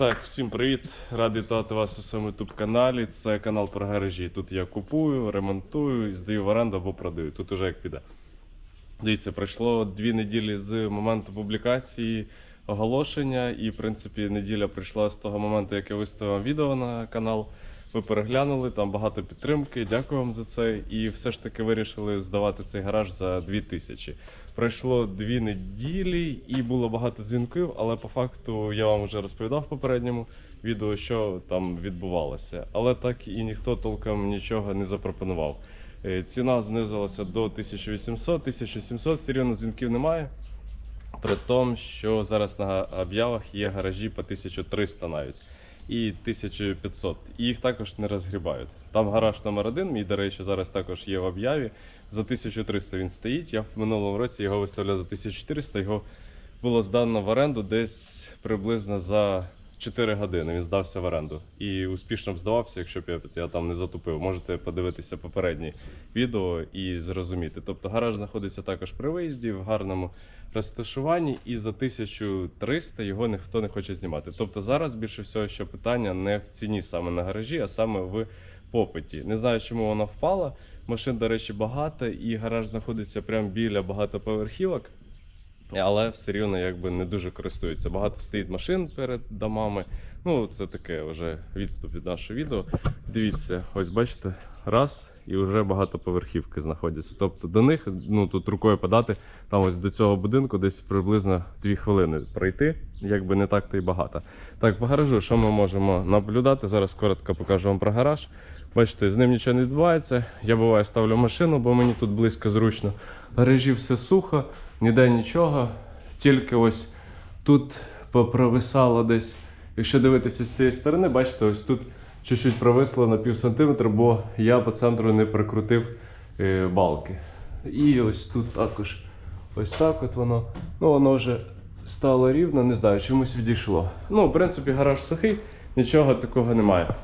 Так, всім привіт! Радий вітати вас у своєму youtube каналі. Це канал про гаражі. Тут я купую, ремонтую, здаю в оренду або продаю. Тут уже як піде. Дивіться, пройшло дві неділі з моменту публікації оголошення, і в принципі неділя прийшла з того моменту, як я виставив відео на канал. Ви переглянули, там багато підтримки. Дякую вам за це. І все ж таки вирішили здавати цей гараж за 2000. Пройшло дві неділі і було багато дзвінків, але по факту я вам вже розповідав в попередньому відео, що там відбувалося. Але так і ніхто толком нічого не запропонував. Е, Ціна знизилася до 1800, 1700, все рівно дзвінків немає. При тому, що зараз на об'явах є гаражі по 1300 навіть і 1500. І їх також не розгрібають. Там гараж номер один, мій, до речі, зараз також є в об'яві. За 1300 він стоїть. Я в минулому році його виставляв за 1400, його було здано в оренду десь приблизно за 4 години. Він здався в оренду. І успішно б здавався, якщо б я, я там не затупив. Можете подивитися попередні відео і зрозуміти. Тобто гараж знаходиться також при виїзді в гарному розташуванні, і за 1300 його ніхто не хоче знімати. Тобто зараз більше всього, що питання не в ціні саме на гаражі, а саме в попиті. Не знаю, чому вона впала. Машин, до речі, багато, і гараж знаходиться прямо біля багатоповерхівок. Але все рівно якби не дуже користуються. Багато стоїть машин перед домами. Ну, це таке вже відступ від нашого відео. Дивіться, ось бачите, раз і вже багатоповерхівки знаходяться. Тобто до них, ну тут рукою подати, там ось до цього будинку десь приблизно 2 хвилини пройти, якби не так то й багато. Так, по гаражу, що ми можемо наблюдати? Зараз коротко покажу вам про гараж. Бачите, з ним нічого не відбувається. Я буває ставлю машину, бо мені тут близько зручно. В гаражі все сухо, ніде нічого. Тільки ось тут попровисало десь. Якщо дивитися з цієї сторони, бачите, ось тут чуть-чуть провисло на пів сантиметра, бо я по центру не прикрутив е, балки. І ось тут також ось так от воно. Ну, воно вже стало рівно, не знаю, чомусь відійшло. Ну, в принципі, гараж сухий, нічого такого немає.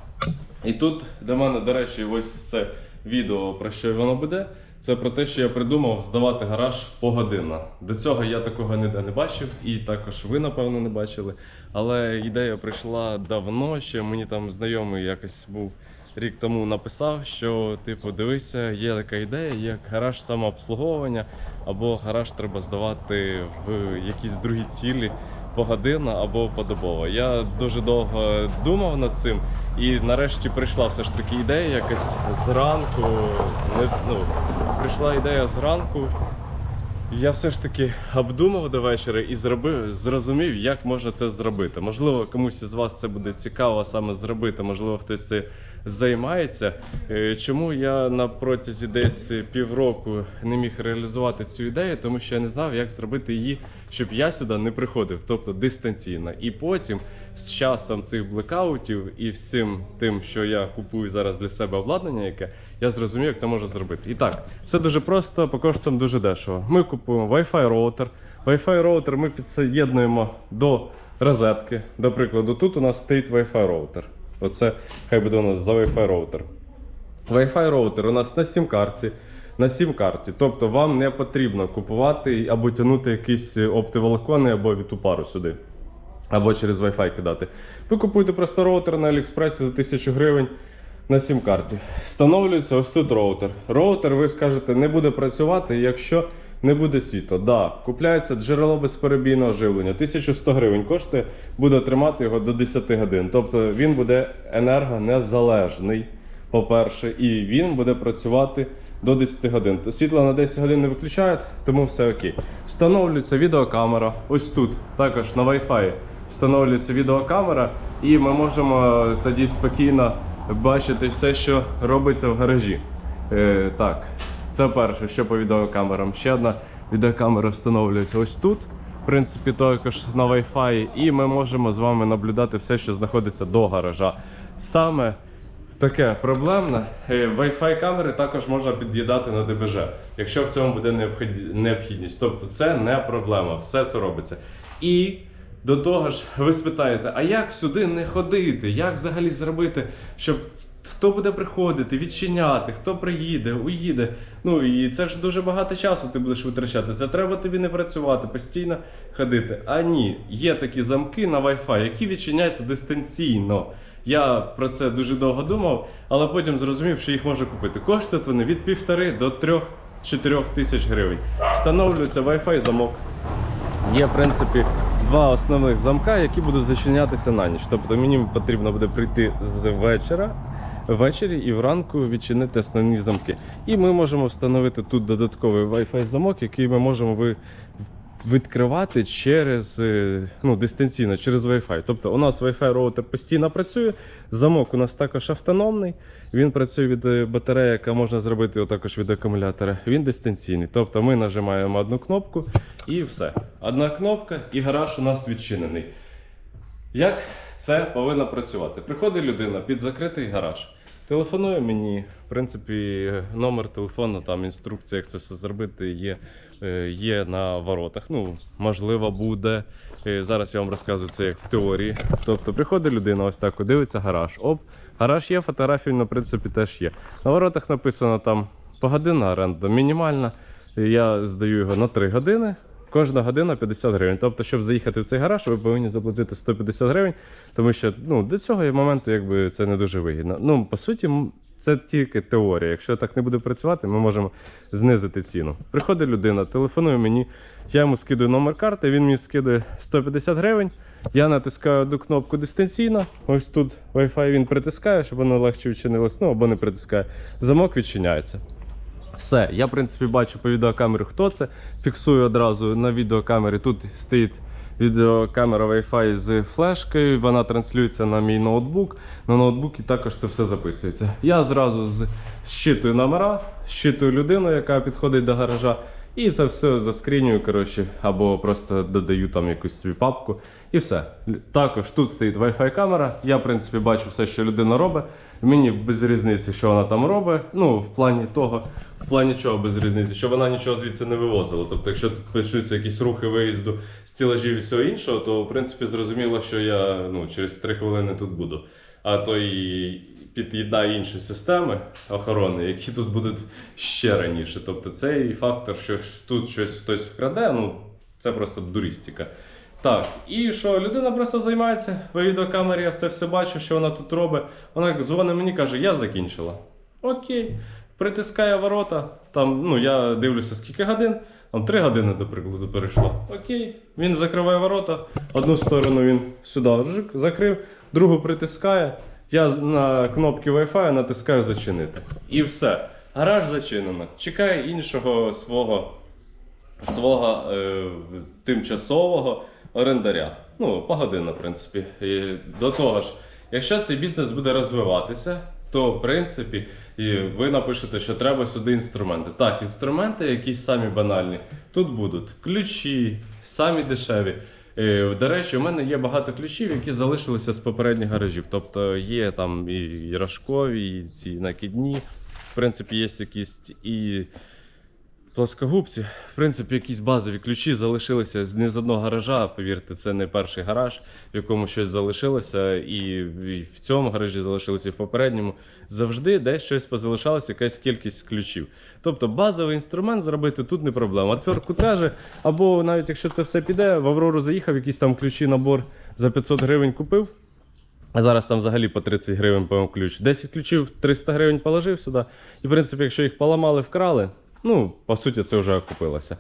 І тут для мене, до речі, ось це відео про що воно буде. Це про те, що я придумав здавати гараж погодинно. До цього я такого ніде не бачив, і також ви, напевно, не бачили. Але ідея прийшла давно, ще мені там знайомий якось був рік тому написав, що типу, дивися, є така ідея, як гараж самообслуговування, або гараж треба здавати в якісь другі цілі погодинно або подобово. Я дуже довго думав над цим, і нарешті прийшла все ж таки ідея якось зранку. Не, ну, прийшла ідея зранку. Я все ж таки обдумав до вечора і зробив, зрозумів, як можна це зробити. Можливо, комусь із вас це буде цікаво саме зробити, можливо, хтось це займається. Е, Чому я на протязі десь півроку не міг реалізувати цю ідею, тому що я не знав, як зробити її, щоб я сюди не приходив, тобто дистанційно. І потім з часом цих блекаутів і всім тим, що я купую зараз для себе обладнання, яке я зрозумів, як це можна зробити. І так, все дуже просто, по коштам дуже дешево. Ми купуємо Wi-Fi роутер. Wi-Fi роутер ми підсоєднуємо до розетки. До прикладу, тут у нас стоїть Wi-Fi роутер. Оце хай буде у нас за Wi-Fi роутер. Wi-Fi роутер у нас на сім-карті. На сім-карті. Тобто вам не потрібно купувати або тягнути якісь оптиволокони або вітупару сюди. Або через Wi-Fi кидати. Ви купуєте просто роутер на Аліекспресі за 1000 гривень на сім-карті. Встановлюється ось тут роутер. Роутер, ви скажете, не буде працювати, якщо не буде світла. Да, купляється джерело безперебійного живлення. 1100 гривень коштує, буде тримати його до 10 годин. Тобто він буде енергонезалежний, по-перше, і він буде працювати до 10 годин. Світло на 10 годин не виключають, тому все окей. Встановлюється відеокамера. Ось тут, також на Wi-Fi встановлюється відеокамера, і ми можемо тоді спокійно бачити все, що робиться в гаражі. Е, так, це перше, що по відеокамерам. Ще одна відеокамера встановлюється ось тут. В принципі, також на Wi-Fi, і ми можемо з вами наблюдати все, що знаходиться до гаража. Саме таке проблемне. е, Wi-Fi камери також можна під'їдати на ДБЖ, якщо в цьому буде необхідність. Тобто це не проблема, все це робиться. І до того ж, ви спитаєте, а як сюди не ходити? Як взагалі зробити, щоб хто буде приходити, відчиняти, хто приїде, уїде. Ну і це ж дуже багато часу ти будеш витрачати. Це треба тобі не працювати, постійно ходити. А ні, є такі замки на Wi-Fi, які відчиняються дистанційно. Я про це дуже довго думав, але потім зрозумів, що їх можна купити. Коштують вони від півтори до трьох-чотирьох тисяч гривень. Встановлюється Wi-Fi замок. Є, в принципі, два основних замка, які будуть зачинятися на ніч. Тобто мені потрібно буде прийти з вечора. Ввечері і вранку відчинити основні замки. І ми можемо встановити тут додатковий Wi-Fi замок, який ми можемо відкривати через е, ну, дистанційно, через Wi-Fi. Тобто у нас Wi-Fi роутер постійно працює, замок у нас також автономний, він працює від е, батареї, яка можна зробити також від акумулятора. Він дистанційний. Тобто ми нажимаємо одну кнопку і все. Одна кнопка, і гараж у нас відчинений. Як це повинно працювати? Приходить людина під закритий гараж. Телефонує мені, в принципі, номер телефону, там інструкція, як це все зробити, є, є на воротах. Ну, можливо, буде. Е, Зараз я вам розказую це як в теорії. Тобто приходить людина, ось так, дивиться гараж. Оп, гараж є, фотографії, на принципі, теж є. На воротах написано там погодинна оренда мінімальна. Я здаю його на 3 години. Кожна година 50 гривень. Тобто, щоб заїхати в цей гараж, ви повинні заплатити 150 гривень, тому що ну, до цього моменту якби, це не дуже вигідно. Ну, по суті, це тільки теорія. Якщо так не буде працювати, ми можемо знизити ціну. Приходить людина, телефонує мені, я йому скидаю номер карти, він мені скидає 150 гривень. Я натискаю одну кнопку дистанційно. Ось тут Wi-Fi він притискає, щоб воно легше відчинилось, ну або не притискає. Замок відчиняється. Все, я в принципі бачу по відеокамері, хто це. Фіксую одразу на відеокамері. Тут стоїть відеокамера Wi-Fi з флешкою, вона транслюється на мій ноутбук. На ноутбуці також це все записується. Я зразу зчитую номера, зчитую людину, яка підходить до гаража. І це все заскрінюю, коротше, або просто додаю там якусь свою папку. І все. Також тут стоїть Wi-Fi камера. Я, в принципі, бачу все, що людина робить. Мені без різниці, що вона там робить. Ну, в плані того, в плані чого без різниці, що вона нічого звідси не вивозила. Тобто, якщо тут пишуться якісь рухи виїзду стілажів і всього іншого, то в принципі зрозуміло, що я ну, через 3 хвилини тут буду. А то і під'єднаю інші системи охорони, які тут будуть ще раніше. Тобто цей фактор, що тут щось хтось вкраде, ну це просто дурістика. Так, і що людина просто займається по відеокамері, я це все бачу, що вона тут робить. Вона дзвонить мені каже, я закінчила. Окей. Притискає ворота. Там, ну, я дивлюся, скільки годин. Там 3 години, до прикладу, перейшло. Окей. Він закриває ворота. Одну сторону він сюди закрив, другу притискає. Я на кнопки Wi-Fi натискаю зачинити. І все. Гараж зачинено. Чекає іншого свого свого е, тимчасового орендаря. Ну, погодинно, в принципі. І до того ж, якщо цей бізнес буде розвиватися, то в принципі і ви напишете, що треба сюди інструменти. Так, інструменти якісь самі банальні. Тут будуть ключі, самі дешеві. Е, До речі, у мене є багато ключів, які залишилися з попередніх гаражів. Тобто є там і рожкові, і ці накидні. В принципі, є якісь і плоскогубці. В принципі, якісь базові ключі залишилися не з одного гаража. Повірте, це не перший гараж, в якому щось залишилося, і в цьому гаражі залишилося, і в попередньому. Завжди десь щось позалишалося, якась кількість ключів. Тобто базовий інструмент зробити тут не проблема. Отвертку каже, або навіть якщо це все піде, в Аврору заїхав, якийсь там ключі набор за 500 гривень купив. А зараз там взагалі по 30 гривень по ключ. 10 ключів 300 гривень положив сюди. І в принципі, якщо їх поламали, вкрали, ну, по суті, це вже окупилося.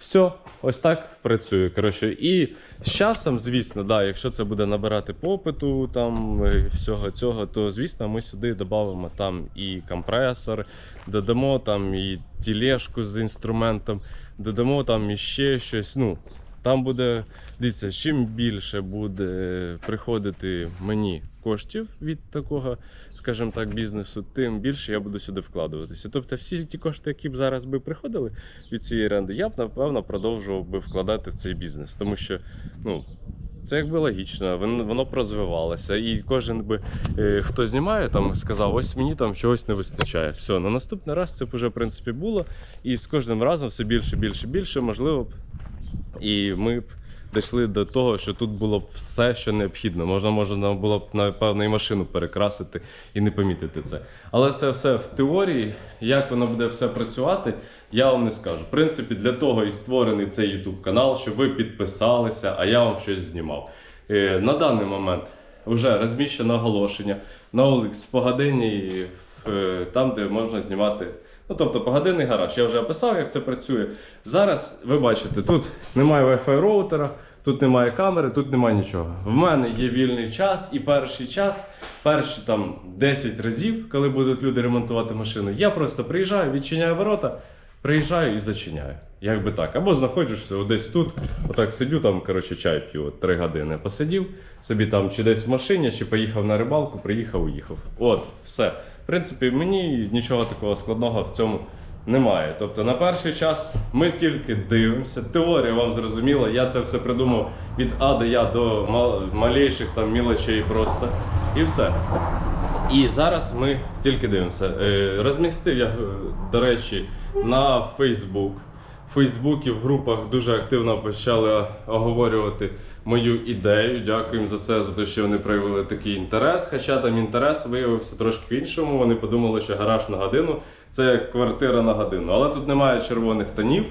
Все, ось так працює. Коротше, і з часом, звісно, да, якщо це буде набирати попиту, там е, всього цього, то звісно, ми сюди додамо там і компресор, додамо там і тілешку з інструментом, додамо там і ще щось. Ну, там буде, дивіться, чим більше буде приходити мені коштів від такого, скажімо так, бізнесу, тим більше я буду сюди вкладуватися. Тобто всі ті кошти, які б зараз би приходили від цієї оренди, я б напевно продовжував би вкладати в цей бізнес, тому що ну. Це якби логічно, воно, б розвивалося. І кожен би, е, хто знімає, там сказав, ось мені там чогось не вистачає. Все, на наступний раз це б вже в принципі було. І з кожним разом все більше, більше, більше, можливо б. І ми б дійшли до того, що тут було все, що необхідно. Можна, можна було б напевно і машину перекрасити і не помітити це. Але це все в теорії. Як воно буде все працювати, я вам не скажу. В принципі, для того і створений цей YouTube канал, щоб ви підписалися, а я вам щось знімав. Е, На даний момент вже розміщено оголошення на OLX по годині, е, там, де можна знімати. Ну, тобто погодинний гараж. Я вже описав, як це працює. Зараз ви бачите, тут немає Wi-Fi роутера, тут немає камери, тут немає нічого. В мене є вільний час, і перший час, перші там 10 разів, коли будуть люди ремонтувати машину, я просто приїжджаю, відчиняю ворота, приїжджаю і зачиняю. Як би так. Або знаходжуся десь тут, отак сидю, там, коротше, чай п'ю, 3 години посидів, собі там чи десь в машині, чи поїхав на рибалку, приїхав, уїхав. От, все. Принципі, мені нічого такого складного в цьому немає. Тобто на перший час ми тільки дивимося. Теорія вам зрозуміла, я це все придумав від А до Я до мал- малейших там мілочей просто. І все. І зараз ми тільки дивимося. Е, Розмістив я, е, до речі, на Facebook. В Фейсбуці в групах дуже активно почали оговорювати мою ідею. Дякую їм за це, за те, що вони проявили такий інтерес. Хоча там інтерес виявився трошки в іншому. Вони подумали, що гараж на годину це як квартира на годину. Але тут немає червоних тонів.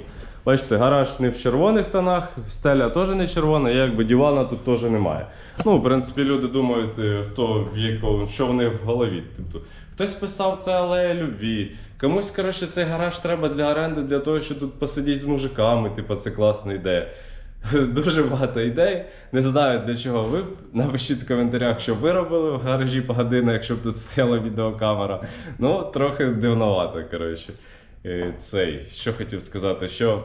Бачите, гараж не в червоних тонах, стеля теж не червона, якби дивана тут теж немає. Ну, в принципі, люди думають, е, хто в якому, що в них в голові. Тобто, хтось писав це алея любві. Комусь, коротше, цей гараж треба для оренди, для того, щоб тут посидіти з мужиками, типу, це класна ідея. Дуже багато ідей. Не знаю для чого ви. Напишіть в коментарях, що ви робили в гаражі по годину, якщо б тут стояла відеокамера. Ну, трохи дивновато, коротше. Е, Цей, що хотів сказати, що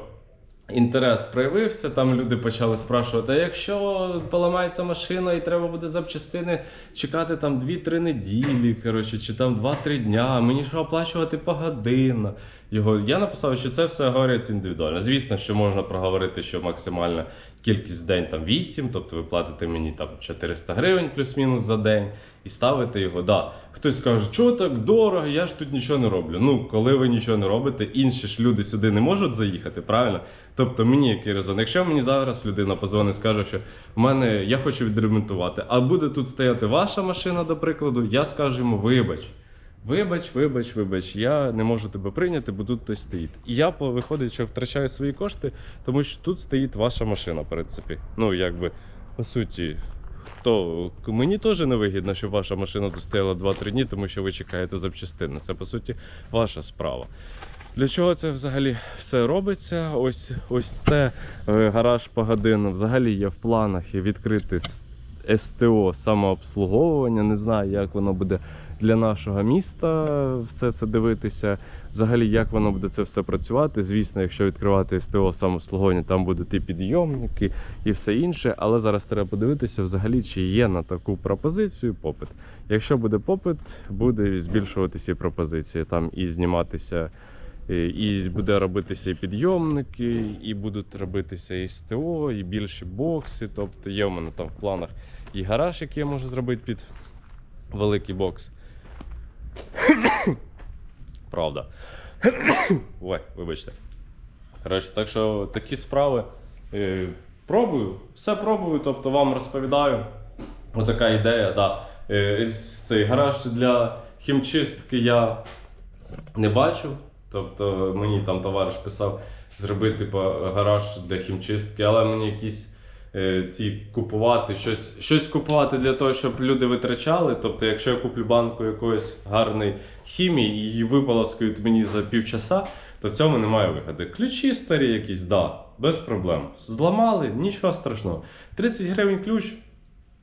інтерес проявився, там люди почали спрашувати, а якщо поламається машина і треба буде запчастини чекати там 2-3 неділі, коротше, чи там 2-3 дня, мені що оплачувати погодинно. Його я написав, що це все говориться індивідуально. Звісно, що можна проговорити, що максимальна кількість день там 8, тобто ви платите мені там 400 гривень плюс-мінус за день і ставите його. Да. Хтось скаже, що так дорого, я ж тут нічого не роблю. Ну, коли ви нічого не робите, інші ж люди сюди не можуть заїхати, правильно? Тобто мені який резон. Якщо мені зараз людина позвонить, скаже, що в мене я хочу відремонтувати, а буде тут стояти ваша машина, до прикладу, я скажу йому, вибач. Вибач, вибач, вибач, я не можу тебе прийняти, бо тут хтось стоїть. І я виходить, що втрачаю свої кошти, тому що тут стоїть ваша машина, в принципі. Ну, якби, по суті, то мені теж не вигідно, щоб ваша машина тут стояла 2-3 дні, тому що ви чекаєте запчастини. Це по суті ваша справа. Для чого це взагалі все робиться? Ось ось це е, гараж по годину. Взагалі є в планах відкрити СТО самообслуговування. Не знаю, як воно буде для нашого міста все це дивитися. Взагалі, як воно буде це все працювати. Звісно, якщо відкривати СТО самообслуговування, там будуть і підйомники, і все інше. Але зараз треба подивитися, взагалі, чи є на таку пропозицію попит. Якщо буде попит, буде збільшуватися і пропозиції. Там і зніматися. І буде робитися і підйомники, і будуть робитися і СТО, і більші бокси. Тобто є в мене там в планах і гараж, який я можу зробити під великий бокс. Правда. Ой, вибачте. Коротше, так що такі справи. Е, пробую, все пробую, тобто вам розповідаю. Отака ідея, да. Е, цей гараж для хімчистки я не бачу. Тобто мені там товариш писав зробити типу, гараж для хімчистки, але мені якісь ці купувати, щось, щось купувати для того, щоб люди витрачали. Тобто, якщо я куплю банку якоїсь гарної хімії і її виполоскають мені за півчаса, то в цьому немає вигоди. Ключі старі якісь, да, без проблем. Зламали, нічого страшного. 30 гривень ключ,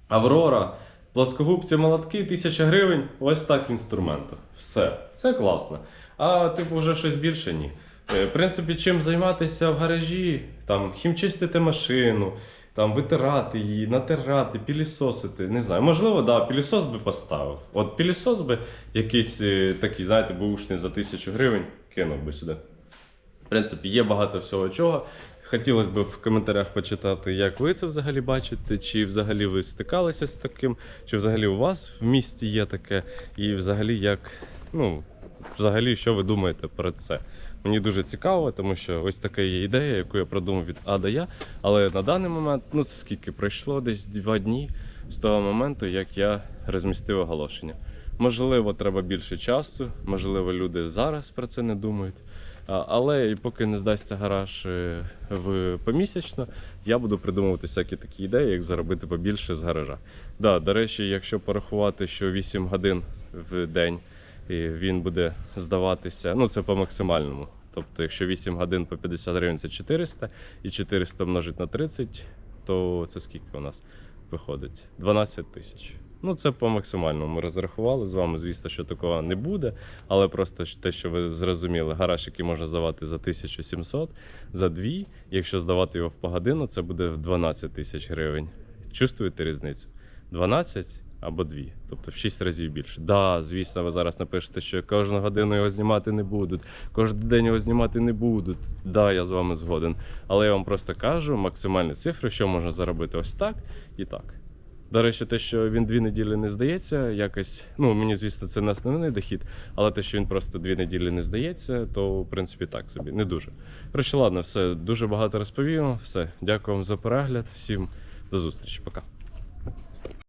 Аврора, плоскогубці молотки, 1000 гривень, ось так інструменту. Все, це класно. А типу вже щось більше ні. Е, В принципі, чим займатися в гаражі, там хімчистити машину, там витирати її, натирати, пілісосити. Не знаю. Можливо, да, пілісос би поставив. От пілісос би якийсь е, такий, знаєте, бушний за 1000 гривень кинув би сюди. В принципі, є багато всього чого. Хотілося б в коментарях почитати, як ви це взагалі бачите, чи взагалі ви стикалися з таким, чи взагалі у вас в місті є таке, і взагалі як, ну, взагалі, що ви думаєте про це. Мені дуже цікаво, тому що ось така є ідея, яку я продумав від А до Я. Але на даний момент, ну це скільки пройшло десь два дні з того моменту, як я розмістив оголошення. Можливо, треба більше часу, можливо, люди зараз про це не думають. Але поки не здасться гараж е, в помісячно, я буду придумувати всякі такі ідеї, як заробити побільше з гаража. Да, до речі, якщо порахувати, що 8 годин в день і він буде здаватися, ну це по максимальному. Тобто, якщо 8 годин по 50 гривень це 400, і 400 множить на 30, то це скільки у нас виходить? 12 тисяч. Ну, це по максимальному. Ми розрахували з вами. Звісно, що такого не буде. Але просто те, що ви зрозуміли, гараж, який можна здавати за 1700, за 2, якщо здавати його в погодину, це буде в 12 тисяч гривень. Чувствуєте різницю? 12 або 2, тобто в 6 разів більше. Да, звісно, ви зараз напишете, що кожну годину його знімати не будуть, кожен день його знімати не будуть. Да, я з вами згоден. Але я вам просто кажу максимальні цифри, що можна заробити ось так і так. До речі, те, що він дві неділі не здається, якось, ну мені звісно, це не основний дохід, але те, що він просто дві неділі не здається, то в принципі так собі, не дуже. Коротше, ладно, все дуже багато розповів. Все, дякую вам за перегляд. Всім до зустрічі, пока.